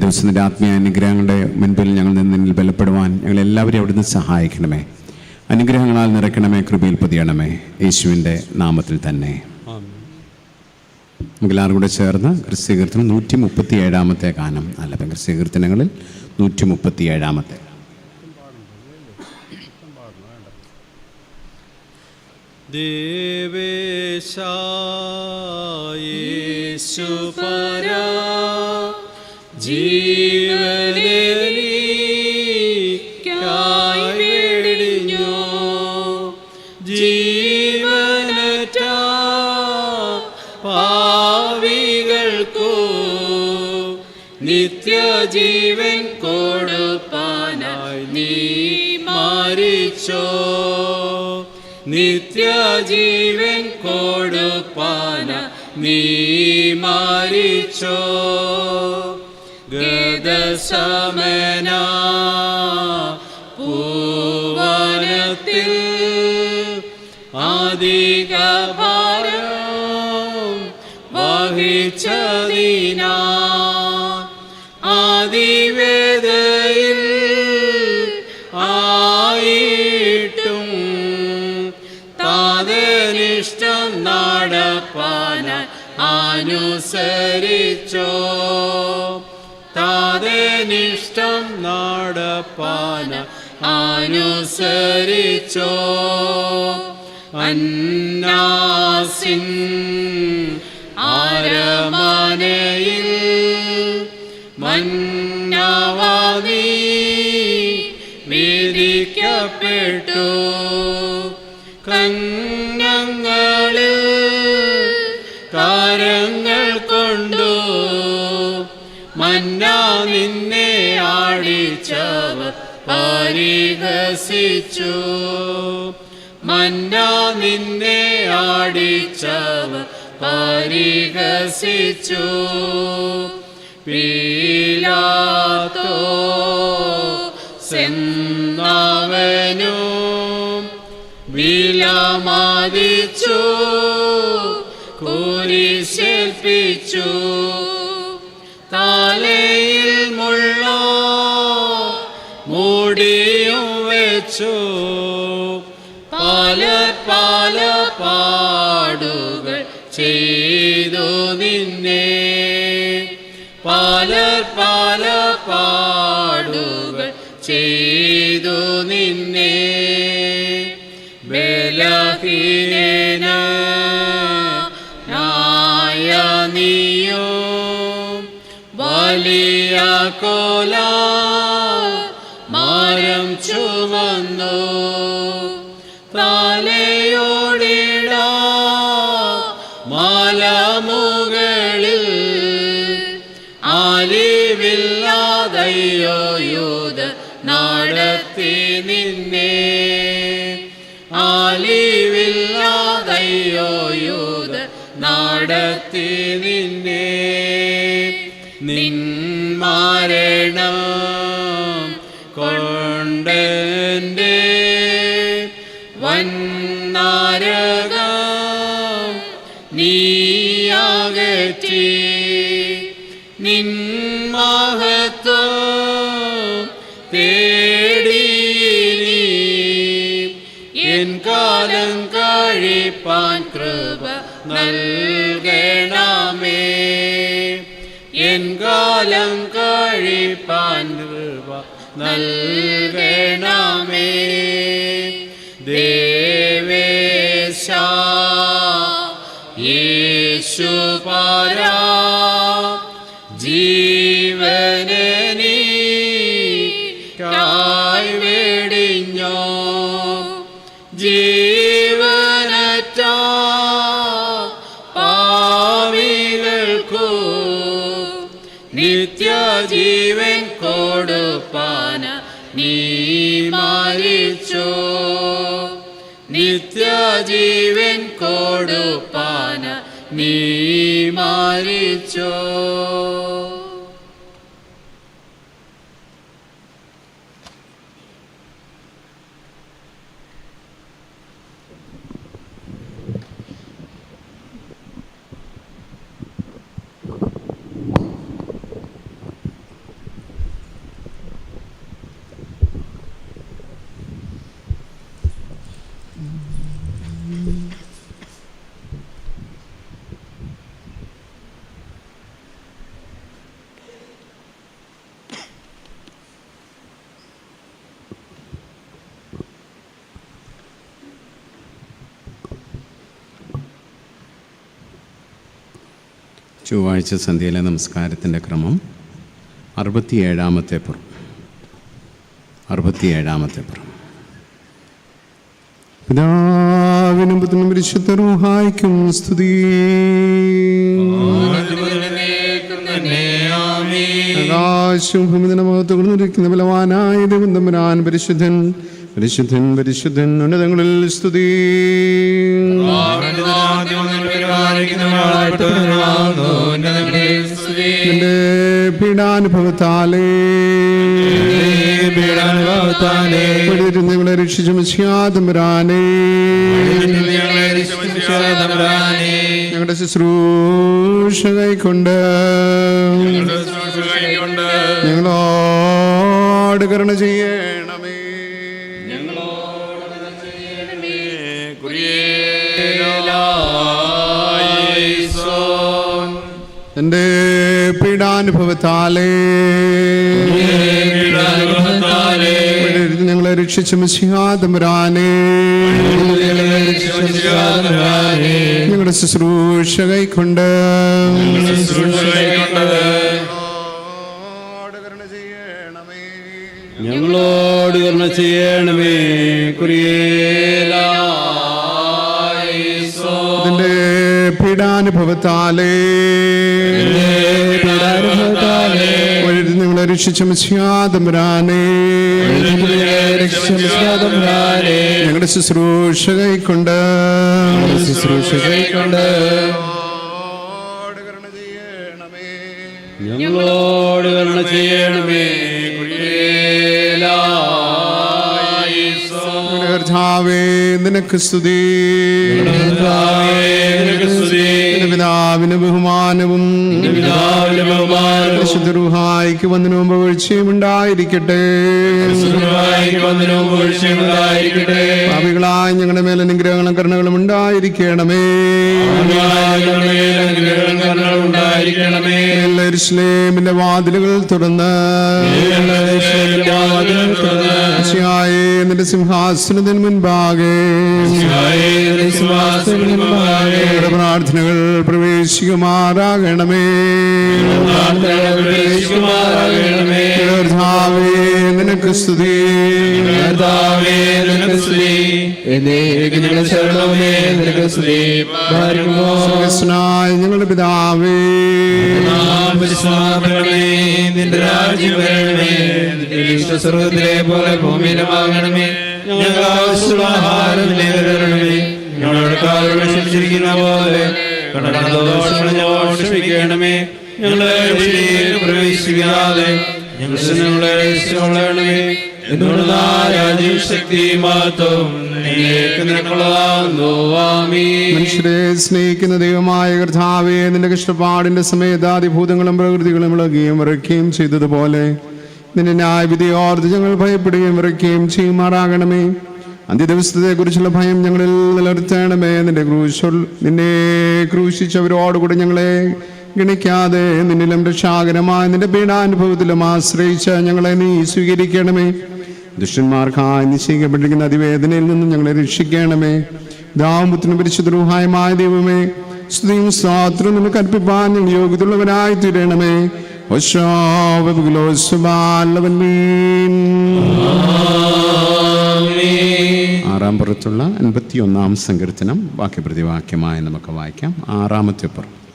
ദിവസത്തിന്റെ ആത്മീയ അനുഗ്രഹങ്ങളുടെ മുൻപിൽ ഞങ്ങൾ നിന്നിൽ ബലപ്പെടുവാൻ ഞങ്ങൾ എല്ലാവരെയും അവിടുന്ന് സഹായിക്കണമേ. അനുഗ്രഹങ്ങളാൽ നിറയ്ക്കണമേ കൃപയിൽ പതിയണമേ. യേശുവിന്റെ നാമത്തിൽ തന്നെ. നമുക്കെല്ലാവരും കൂടെ ചേർന്ന് ക്രിസ്തീകീർത്തനം നൂറ്റി മുപ്പത്തി ഏഴാമത്തെ ഗാനം അല്ല ക്രിസ്തീകീർത്തനങ്ങളിൽ നൂറ്റി മുപ്പത്തി ഏഴാമത്തെ ദേവേശായേശുപരാ ജീവനിക്കായി വെടിഞ്ഞോ. ജീവനറ്റ പാവികൾക്കോ നിത്യജീവൻ കൊടുപ്പാനായി നീ മാറിച്ചോ നിത്യജീവൻ കൊടുപ്പാന നീ മാറിച്ചോ ഗതസമന പൂവനത്തിൽ അധിക ഭാരം വഹിച്ചതിനാ താതനിഷ്ടം നടപ്പാന അനുസരിച്ചോ? അന്നാസിൻ ആരമനയിൽ മന്നവാദി വിധിക്കപ്പെട്ടു. കഞ്ഞങ്ങളിൽ താരങ്ങൾ കൊണ്ടു മന്ന നിന്നെ ആടിച്ചവർ പരിഹസിച്ചു. മന്ന നിന്നെ ആടിച്ചവ പരിഹസിച്ചു. പീലാത്തോ വിലമാതിച്ചു വിലമതിച്ചു കുരിശേൽപ്പിച്ചു. പല പാല പാടുകൾ ചെയ്തു നിന്നെ. പാല പാല പാടുകൾ ചെയ്തു നിന്നെ. ബലഹീന നായ നീയോ. വലിയ കോല മാരം ചുമന്നു ആലിവില്ലാതയോ യൂത നാടത്തി നിന്നെ നിൻ മാരണം കൊണ്ടെന്റെ വന്നാരകം നീയാകറ്റി നിൻ മഹത്വം കാലം കഴിപ്പാൻ കൃപ നൽകണമേ ദേവേശ യേശുപരാ ജീവനീ നിത്യജീവൻ കൊടുപ്പാന നീ മരിച്ചു? നിത്യജീവൻ കൊടുപ്പാന നീ മരിച്ചോ? ചൊവ്വാഴ്ച സന്ധ്യയിലെ നമസ്കാരത്തിന്റെ ക്രമം അറുപത്തിയേഴാമത്തെ പുറം. അറുപത്തിയേഴാമത്തെ പുറം. പിതാവിനും പുത്രനും പരിശുദ്ധ റൂഹായിക്കും സ്തുതി. ആകാശവും മുഖത്ത് കൊടുത്തിരിക്കുന്ന ബലവാനായ ദൈവം തമ്പുരാൻ പരിശുദ്ധൻ പരിശുദ്ധൻ പരിശുദ്ധൻ ഉന്നതങ്ങളിൽ സ്തുതി. എന്റെ പീഡാനുഭവത്താലേ. നിങ്ങളെ രക്ഷിച്ചു മിശിയാതമ്പുരാനേ ഞങ്ങളുടെ ശുശ്രൂഷ കൈക്കൊണ്ട്. ഞങ്ങളോട് കരുണ ചെയ്യണമേ എന്റെ പീഡാനുഭവത്താലേ. ഞങ്ങളെ രക്ഷിച്ച മിശിഹാതമ്പുരാനേ ഞങ്ങളുടെ ശുശ്രൂഷ കൈക്കൊണ്ട്. ഞങ്ങളോട് തന്നെ ചെയ്യണമേ. കുറിയേലാ പീഡാനുഭവത്താലേ. പീഡാനുഭവത്താലേ. നിങ്ങളെ രക്ഷിച്ച ഞങ്ങളുടെ ശുശ്രൂഷ കൈക്കൊണ്ട്. ശുശ്രൂഷ കൈക്കൊണ്ട്. ഞങ്ങളോട് കരുണ ചെയ്യണമേ. കർത്താവേ നിനക്ക് സ്തുതി. നിന്റെ പിതാവിന് ബഹുമാനവും ശുദ്ധരുഹായിക്ക് റുഹായിക്ക് വന്ദനവും വീഴ്ചയും ഉണ്ടായിരിക്കട്ടെ ഭാവികളായ ഞങ്ങളുടെ മേൽ അനുഗ്രഹങ്ങളും കരുണകളും ഉണ്ടായിരിക്കണമേ. ഇസ്ലേമിന്റെ വാതിലുകൾ തുറന്ന്. നിന്റെ സിംഹാസനത്തിന് മുൻപാകെ. പ്രാർത്ഥനകൾ പ്രവേശിക്കുമാറാകണമേ. നിനക്ക് സ്തുതി. ഞങ്ങളുടെ പിതാവേ. നിന്റെ രാജ്യം വരണമേ. സ്വർഗത്തിലെ പോലെ ഭൂമിയിലുമാകണമേ. ഞങ്ങൾ ആവശ്യമുള്ള ആഹാരം ഞങ്ങളുടെ കാലുകൾ ക്ഷമിച്ചിരിക്കുന്ന പോലെ കടന്ന ദോഷങ്ങൾ ഞങ്ങൾ ക്ഷമിക്കണമേ ഞങ്ങളെ പ്രവേശിക്കാതെ ഞങ്ങളെ ആമീൻ. മനുഷ്യരെ സ്നേഹിക്കുന്ന ദൈവമായ കർത്താവേ നിന്റെ കഷ്ടപ്പാടിന്റെ സമയത്താതിഭൂതങ്ങളും പ്രകൃതികളും ഇളകുകയും ഇറക്കുകയും ചെയ്തതുപോലെ നിന്റെ ന്യായവിധി ഓർത്ത് ഞങ്ങൾ ഭയപ്പെടുകയും ഇറക്കുകയും ചെയ്യുമാറാകണമേ. അന്ത്യദിവസത്തെ കുറിച്ചുള്ള ഭയം ഞങ്ങളിൽ നിലനിർത്തണമേ. നിന്റെ ക്രൂശൊൽ നിന്നെ ക്രൂശിച്ചവരോടുകൂടി ഞങ്ങളെ ഗണിക്കാതെ നിന്നിലും രക്ഷാകരമായ നിന്റെ പീഡാനുഭവത്തിലും ആശ്രയിച്ച ഞങ്ങളെ നീ സ്വീകരിക്കണമേ. ദുഷ്ടന്മാർക്കായി നിശ്ചയിക്കപ്പെട്ടിരിക്കുന്ന അതിവേദനയിൽ നിന്നും ഞങ്ങളെ രക്ഷിക്കണമേ. ദാമ്പത്തിന് പരിശുദ്ധരൂഹായമായ ദൈവമേ സ്തുതിയും സ്വാത്രം നിനക്ക് കൽപ്പിപ്പാൻ ഞങ്ങൾ യോഗ്യതയുള്ളവരായി തീരണമേ ആറാം പുറത്തുള്ള എൺപത്തി ഒന്നാം സങ്കീർത്തനം വാക്യപ്രതിവാക്യമായി നമുക്ക് വായിക്കാം. ആറാമത്തെ പുറം.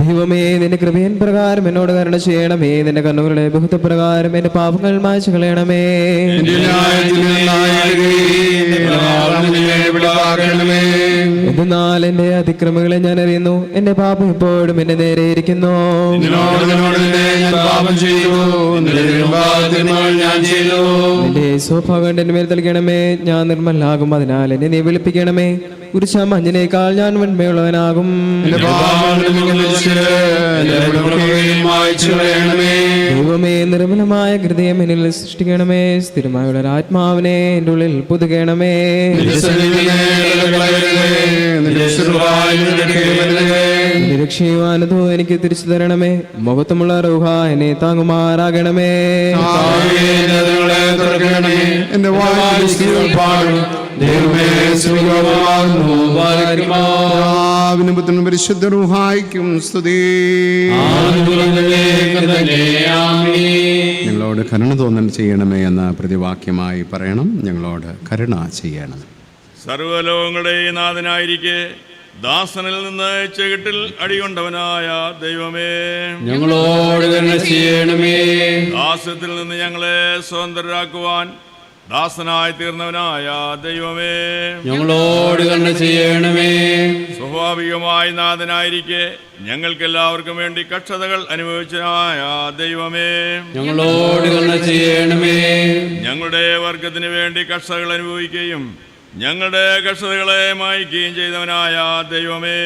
ദൈവമേ നിന്റെ കൃപയൻ പ്രകാരം എന്നോട് കരുണ ചെയ്യണമേ. നിന്റെ കണ്ണുകളുടെ ബഹുത്വ പ്രകാരം എന്റെ പാപങ്ങൾ മായ്ച്ചു കളയണമേ. എന്നാൽ എന്റെ അതിക്രമങ്ങളെ ഞാൻ അറിയുന്നു. എന്റെ പാപം ഇപ്പോഴും എന്റെ നേരെ ഇരിക്കുന്നു. എന്റെ മേൽ തളിക്കണമേ. ഞാൻ നിർമ്മലാകും. അതിനാൽ എന്നെ നീ വിളിപ്പിക്കണമേ. ഒരു മഞ്ഞിനേക്കാൾ ഞാൻ വന്മയുള്ളവനാകും ദൈവമേ നിർമ്മലമായ ഹൃദയം എന്നിൽ സൃഷ്ടിക്കണമേ. സ്ഥിരമായുള്ള ഒരു ആത്മാവിനെ എന്റെ ഉള്ളിൽ പുതുകണമേ രക്ഷയുവാനതോ എനിക്ക് തിരിച്ചു തരണമേ. മുഖത്തുമുള്ള റൂഹ എന്നെ താങ്ങുമാറാകണമേ. എന്റെ പാടും ദൈവമേ പിതാവിനും പുത്രനും പരിശുദ്ധ റൂഹായിക്കും സ്തുതി. ഞങ്ങളോട് കരുണ തോന്നൽ ചെയ്യണമേ എന്ന പ്രതിവാക്യമായി പറയണം. ഞങ്ങളോട് കരുണ ചെയ്യണം. സർവലോകങ്ങളുടെയും നാഥനായിരിക്കെ ദാസനിൽ നിന്ന് ചെകിട്ടിൽ അടികൊണ്ടവനായ ദൈവമേ. ഞങ്ങളോട് തന്നെ ചെയ്യണമേ. ദാസ്യത്തിൽ നിന്ന് ഞങ്ങളെ സ്വതന്ത്രരാക്കുവാൻ ദാസനായി തീർന്നവനായ ദൈവമേ. ഞങ്ങളോട് തന്നെ ചെയ്യണമേ. സ്വാഭാവികമായി നാഥനായിരിക്കെ. ഞങ്ങൾക്കെല്ലാവർക്കും വേണ്ടി കക്ഷതകൾ അനുഭവിച്ചനായ ദൈവമേ. ഞങ്ങളോട് തന്നെ ചെയ്യണമേ. ഞങ്ങളുടെ വർഗത്തിന് വേണ്ടി കക്ഷതകൾ അനുഭവിക്കുകയും ഞങ്ങളുടെ കഷ്ടതകളെ മായ്ക്കുകയും ചെയ്തവനായ ദൈവമേ.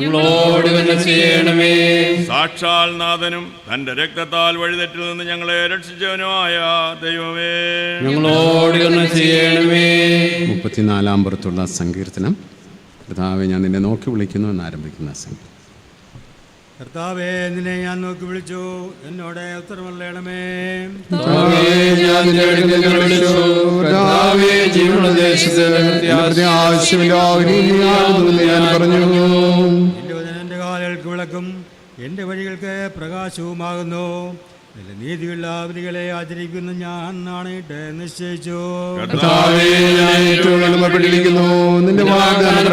ഞങ്ങളോട് ചെയ്യണമേ. സാക്ഷാൽ നാഥനും തന്റെ രക്തത്താൽ വഴിതെറ്റിൽ നിന്ന് ഞങ്ങളെ രക്ഷിച്ചവനുമായ ദൈവമേ. ഞങ്ങളോട് ചെയ്യണമേ. മുപ്പത്തിനാലാം പുറത്തുള്ള സങ്കീർത്തനം. കർത്താവെ ഞാൻ നിന്നെ നോക്കി വിളിക്കുന്നു എന്ന് ആരംഭിക്കുന്ന സങ്കീർത്തനം. കർത്താവേ നിന്നെ ഞാൻ നോക്കി വിളിച്ചു. എന്നോട് ഉത്തരമല്ലണമേ നിന്റെ പറഞ്ഞു. എന്റെ കാലുകൾക്ക് വിളക്കും. എന്റെ വഴികൾക്ക് പ്രകാശവുമാകുന്നു. എന്റെ നീതിയുള്ള അവധികളെ ആചരിക്കുന്ന ഞാൻ നാണിട്ട് നിശ്ചയിച്ചു. നിന്റെ വാഗ്ദാനം